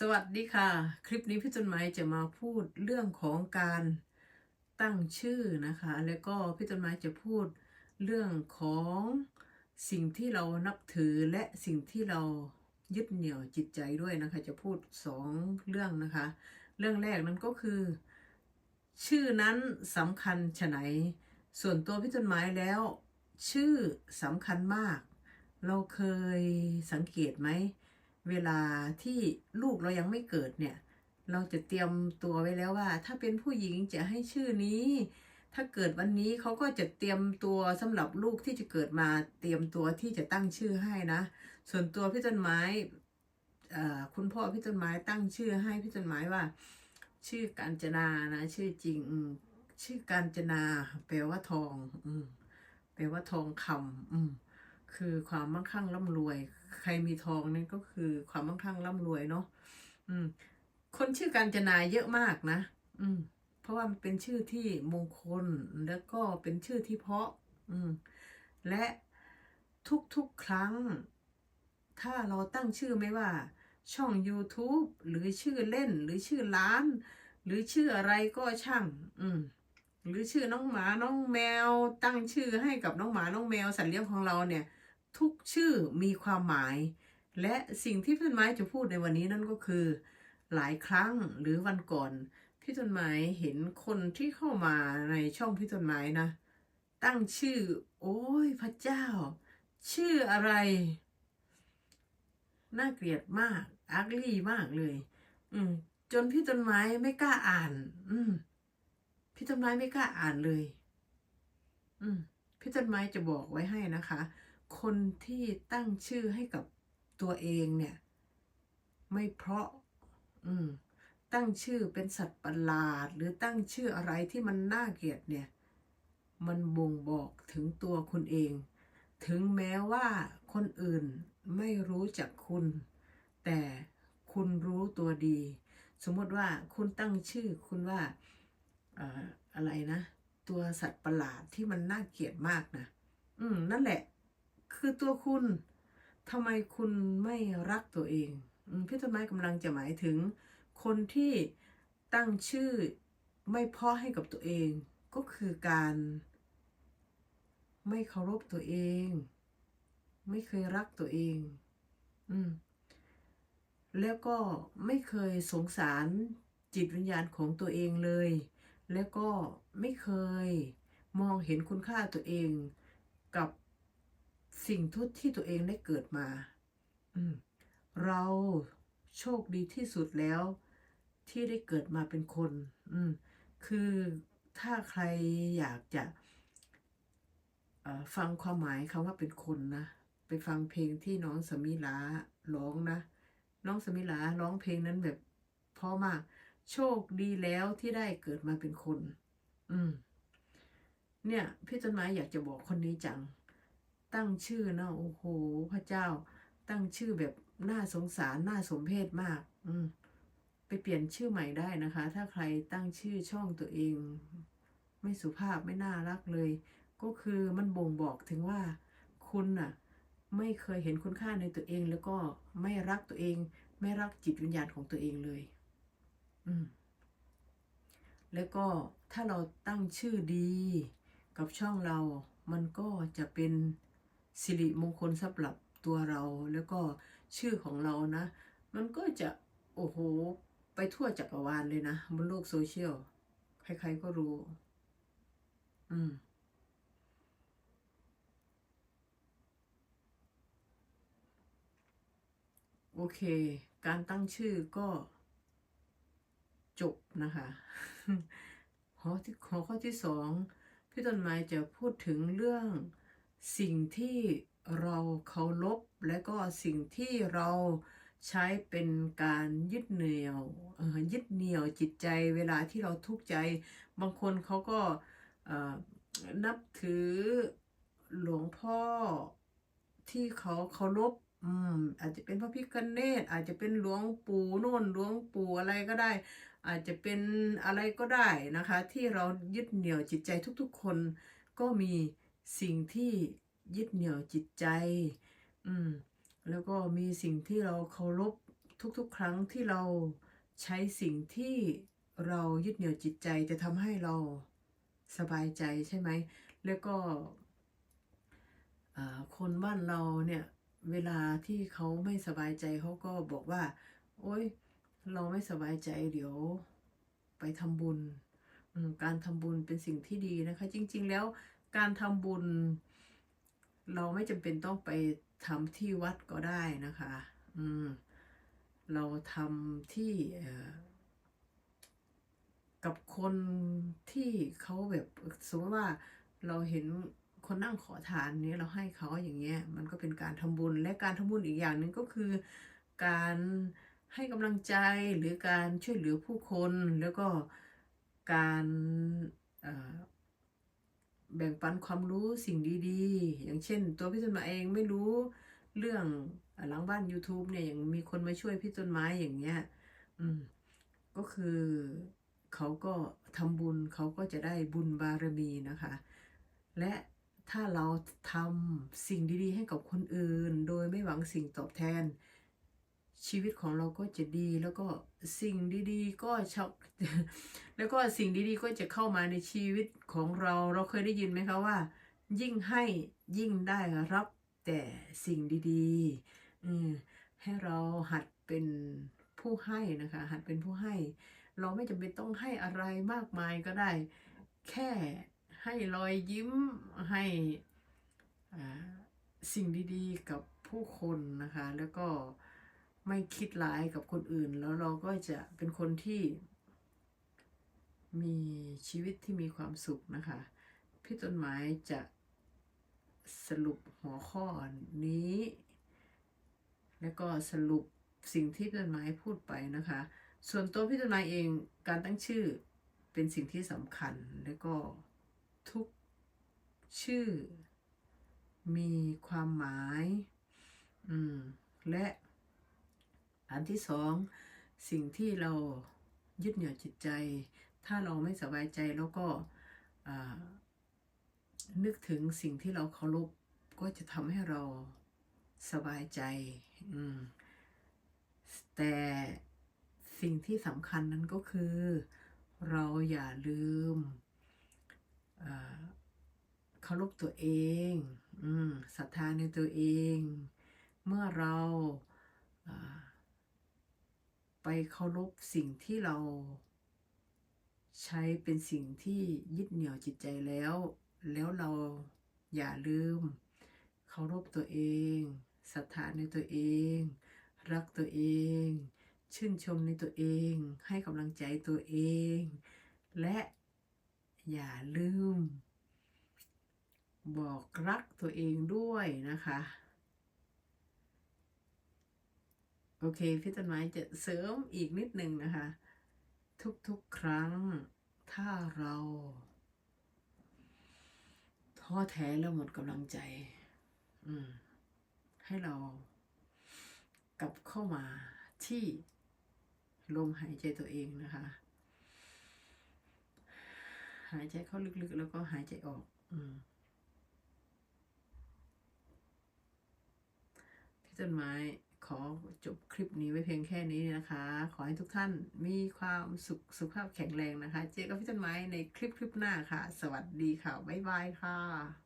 สวัสดีค่ะ คลิปนี้พี่ต้นไม้จะมาพูดเรื่องของการตั้งชื่อนะคะ แล้วก็พี่ต้นไม้จะพูดเรื่องของสิ่งที่เรานับถือและสิ่งที่เรายึดเหนี่ยวจิตใจด้วยนะคะ จะพูดสองเรื่องนะคะ เรื่องแรกนั้นก็คือ ชื่อนั้นสำคัญฉะไหน ส่วนตัวพี่ต้นไม้แล้ว ชื่อสำคัญมาก เราเคยสังเกตไหม เวลาที่ลูกเรายังไม่เกิดเนี่ย เราจะเตรียมตัวไว้แล้วว่า ถ้าเป็นผู้หญิงจะให้ชื่อนี้ ถ้าเกิดวันนี้เขาก็จะเตรียมตัวสำหรับลูกที่จะเกิดมาเตรียมตัวที่จะตั้งชื่อให้นะ ส่วนตัวพี่ต้นไม้คุณพ่อพี่ต้นไม้ตั้งชื่อให้พี่ต้นไม้ว่า ชื่อกาญจนานะ ชื่อจริงชื่อกาญจนาแปลว่าทอง อืแปลว่าทองคำอืคือความมั่งคั่งร่ำรวย ใครมีทองนี่ก็คือความมั่งคั่งร่ำรวยเนาะอืม คนชื่อกาญจนาเยอะมากนะ อืม เพราะว่ามันเป็นชื่อที่มงคลแล้วก็เป็นชื่อที่เพาะ อืม และทุกๆครั้ง ถ้าเราตั้งชื่อไม่ว่า ช่อง YouTube หรือชื่อเล่นหรือชื่อร้าน หรือชื่ออะไรก็ช่าง อืมหรือชื่อน้องหมาน้องแมว ตั้งชื่อให้กับน้องหมาน้องแมวสัตว์เลี้ยงของเราเนี่ย ทุกชื่อมีความหมาย และสิ่งที่พี่ต้นไม้จะพูดในวันนี้นั่นก็คือ หลายครั้งหรือวันก่อนพี่ต้นไม้เห็นคนที่เข้ามาในช่องพี่ต้นไม้นะ ตั้งชื่อ โอ้ยพระเจ้า ชื่ออะไร น่าเกลียดมากอักลี่มากเลย อืม จนพี่ต้นไม้ไม่กล้าอ่าน อืม พี่ต้นไม้ไม่กล้าอ่านเลย อืม พี่ต้นไม้จะบอกไว้ให้นะคะ คนที่ตั้งชื่อให้กับตัวเองเนี่ย ไม่เพราะ อืม ตั้งชื่อเป็นสัตว์ประหลาด หรือตั้งชื่ออะไรที่มันน่าเกลียดเนี่ย มันบ่งบอกถึงตัวคุณเอง ถึงแม้ว่าคนอื่นไม่รู้จักคุณ แต่คุณรู้ตัวดี สมมติว่าคุณตั้งชื่อคุณว่าเอ่ออะไรนะ ตัวสัตว์ประหลาดที่มันน่าเกลียดมากนะ อืม นั่นแหละ คือตัวคุณทำไมคุณไม่รักตัวเองพี่ต้นไม้กำลังจะหมายถึง คนที่ตั้งชื่อไม่เพาะให้กับตัวเอง ก็คือการ ไม่เคารพตัวเอง ไม่เคยรักตัวเอง อืมแล้วก็ไม่เคยสงสารจิตวิญญาณของตัวเองเลย แล้วก็ไม่เคยมองเห็นคุณค่าตัวเองกับ สิ่งทุกที่ตัวเองได้เกิดมาอมเราโชคดีที่สุดแล้ว ที่ได้เกิดมาเป็นคนอืคือถ้าใครอยากจะฟังความหมายคำว่าเป็นคนนะ ไปฟังเพลงที่น้องสมิลาร้องนะ น้องสมิลาร้องเพลงนั้นแบบเพราะมาก โชคดีแล้วที่ได้เกิดมาเป็นคน อืม เนี่ย พี่ต้นไม้อยากจะบอกคนนี้จัง ตั้งชื่อนะโอ้โหพระเจ้า ตั้งชื่อแบบน่าสงสารน่าสมเพชมาก อืมไปเปลี่ยนชื่อใหม่ได้นะคะ ถ้าใครตั้งชื่อช่องตัวเอง ไม่สุภาพไม่น่ารักเลย ก็คือมันบ่งบอกถึงว่า คุณน่ะ ไม่เคยเห็นคุณค่าในตัวเอง แล้วก็ไม่รักตัวเอง ไม่รักจิตวิญญาณของตัวเองเลย อืม แล้วก็ถ้าเราตั้งชื่อดี กับช่องเรา มันก็จะเป็น สิริมงคลสำหรับตัวเราแล้วก็ชื่อของเรานะ มันก็จะโอ้โห ไปทั่วจักรวาลเลยนะ บนโลกโซเชียล ใครๆก็รู้ อืมโอเค การตั้งชื่อก็จบนะคะหัวที่ข้อที่สองพี่ต้นไม้จะพูดถึงเรื่อง สิ่งที่เราเคารพและก็สิ่งที่เราใช้เป็นการยึดเหนี่ยวยึดเหนี่ยวจิตใจเวลาที่เราทุกข์ใจ บางคนเขาก็นับถือหลวงพ่อที่เขาเคารพอืมอาจจะเป็นพระพิฆเนศอาจจะเป็นหลวงปู่โน่นหลวงปู่อะไรก็ได้ อาจจะเป็นอะไรก็ได้นะคะ ที่เรายึดเหนี่ยวจิตใจทุกๆคนก็มี สิ่งที่ยึดเหนี่ยวจิตใจ อืม แล้วก็มีสิ่งที่เราเคารพทุกๆ ครั้งที่เราใช้สิ่งที่เรายึดเหนี่ยวจิตใจจะทำให้เราสบายใจใช่ไหม แล้วก็คนบ้านเราเนี่ย เวลาที่เขาไม่สบายใจเขาก็บอกว่า โอ๊ย เราไม่สบายใจเดี๋ยวไปทำบุญ การทำบุญเป็นสิ่งที่ดีนะคะ จริง ๆ แล้ว การทำบุญ เราไม่จำเป็นต้องไปทำที่วัดก็ได้นะคะ อืม เราทำที่กับคนที่เขาแบบสมมติว่าเราเห็นคนนั่งขอทานนี้เราให้เขาอย่างเงี้ย มันก็เป็นการทำบุญและการทำบุญอีกอย่างหนึ่งก็คือการให้กำลังใจหรือการช่วยเหลือผู้คนแล้วก็การเอ่อ แบ่งปันความรู้สิ่งดีๆ อย่างเช่น ตัวพี่ต้นไม้เองไม่รู้เรื่องหลังบ้าน YouTube เนี่ยอย่างมีคนมาช่วยพี่ต้นไม้อย่างเงี้ยอืมก็คือเขาก็ทำบุญเขาก็จะได้บุญบารมีนะคะ และถ้าเราทำสิ่งดีๆ ให้กับคนอื่น โดยไม่หวังสิ่งตอบแทน ชีวิตของเราก็จะดีแล้วก็สิ่งดีๆ ก็ชอบแล้วก็สิ่งดีๆ ก็จะเข้ามาในชีวิตของเรา เราเคยได้ยินไหมคะว่า ยิ่งให้ยิ่งได้รับแต่สิ่งดีๆอืมให้เราหัดเป็นผู้ให้นะคะ หัดเป็นผู้ให้ เราไม่จำเป็นต้องให้อะไรมากมายก็ได้ แค่ให้รอยยิ้มให้สิ่งดีๆ กับผู้คนนะคะ แล้วก็ ไม่คิดร้ายกับคนอื่น แล้วเราก็จะเป็นคนที่ มีชีวิตที่มีความสุขนะคะ พี่ต้นไม้จะสรุปหัวข้อนี้ แล้วก็สรุปสิ่งที่ต้นไม้พูดไปนะคะ ส่วนตัวพี่ต้นไม้เองการตั้งชื่อเป็นสิ่งที่สำคัญแล้วก็ทุกชื่อมีความหมาย อืม และ อันที่สองสิ่งที่เรายึดเหนี่ยวจิตใจ ถ้าเราไม่สบายใจแล้วก็นึกถึงสิ่งที่เราเคารพก็จะทำให้เราสบายใจ แต่สิ่งที่สำคัญนั้นก็คือ เราอย่าลืมเคารพตัวเองศรัทธาในตัวเอง เมื่อเราา ไปเคารพสิ่งที่เรา ใช้เป็นสิ่งที่ยึดเหนี่ยวจิตใจแล้ว แล้วเราอย่าลืม เคารพตัวเองศรัทธาในตัวเอง รักตัวเอง ชื่นชมในตัวเอง ให้กำลังใจตัวเอง และอย่าลืม บอกรักตัวเองด้วยนะคะ โอเค พี่ต้นไม้จะเสริมอีกนิดนึงนะคะ ทุกๆครั้ง ถ้าเราท้อแท้แล้วหมดกำลังใจ อืม ให้เรากลับเข้ามาที่ลมหายใจตัวเองนะคะ หายใจเข้าลึกๆ แล้วก็หายใจออก อืมพี่ต้นไม้ ขอจบคลิปนี้ไว้เพียงแค่นี้นะคะ ขอให้ทุกท่านมีความสุขสุขภาพแข็งแรงนะคะ เจอกับพี่ต้นไม้ในคลิปคลิปหน้าค่ะ สวัสดีค่ะ บ๊ายบายค่ะ